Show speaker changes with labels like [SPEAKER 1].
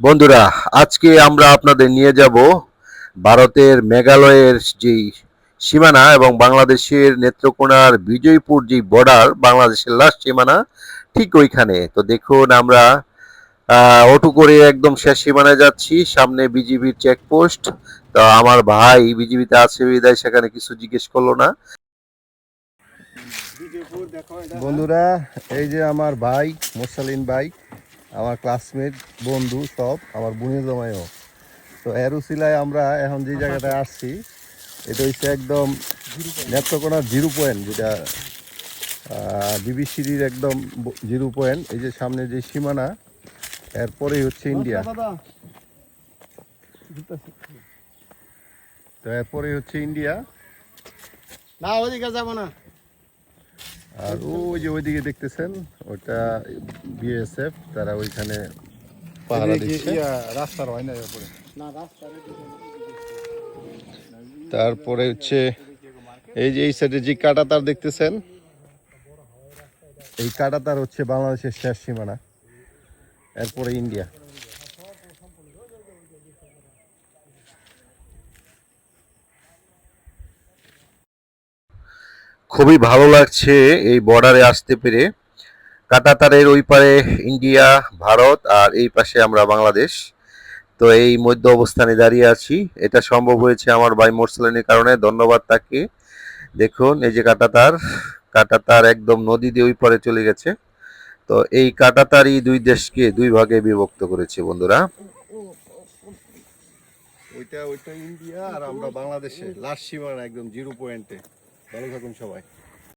[SPEAKER 1] বন্ধুরা, আজকে আমরা আপনাদের নিয়ে যাব ভারতের মেঘালয়ের যে সীমানা এবং বাংলাদেশের নেত্রকোনার বিজয়পুর যে বর্ডার বাংলাদেশের লাস্ট সীমানা, ঠিক ওইখানে। তো দেখুন আমরা অটো করে একদম শেষ সীমানায় যাচ্ছি, সামনে বিজিবির চেকপোস্ট তো আমার ভাই বিজিবিতে আছে, বিদায়, সেখানে কিছু জিজ্ঞেস করল না।
[SPEAKER 2] বন্ধুরা, এই যে আমার ভাই মোসালিন ভাই আমার ক্লাসমেট বন্ধু সব, আমার বোনের জমাইও। তো এর আমরা এখন যে জায়গাটায় আসছি, এটা হচ্ছে একদম নেত্রকোনার জিরো পয়েন্ট, যেটা বিবিসির একদম জিরো পয়েন্ট, এই যে সামনে যে সীমানা, এরপরেই হচ্ছে ইন্ডিয়া। তো এরপরেই হচ্ছে ইন্ডিয়া।
[SPEAKER 3] না ওদিকে যাব না।
[SPEAKER 2] আর ওই যে ওইদিকে দেখতেছেন? ওটা বিএসএফ তারা ওইখানে পাহারা দিচ্ছে।
[SPEAKER 3] রাস্তার হয় না এরপরে
[SPEAKER 2] তারপরে হচ্ছে এই যে এই সাইডে যে কাটা তার দেখতেছেন? এই কাটা তার হচ্ছে বাংলাদেশের শেষ সীমানা এরপরে ইন্ডিয়া।
[SPEAKER 1] খুবই ভালো লাগছে এই বর্ডারে আসতে পেরে। কাটাতারের ওই পারে ইন্ডিয়া, ভারত আর এই পাশে আমরা বাংলাদেশ। তো এই মধ্য অবস্থানে দাঁড়িয়ে আছি। এটা সম্ভব হয়েছে আমার ভাই মোরসালিনের কারণে। ধন্যবাদ তাকে। দেখুন, এই যে কাটাতার কাটাতার একদম নদী দিয়ে ওই পারে চলে গেছে। তো এই কাটাতারই দুই দেশকে দুই ভাগে বিভক্ত করেছে বন্ধুরা।
[SPEAKER 2] ওইটা ওইটা ইন্ডিয়া আর আমরা বাংলাদেশে। লাস্ট সীমানা একদম জিরো পয়েন্টে। ভালো থাকুন সবাই।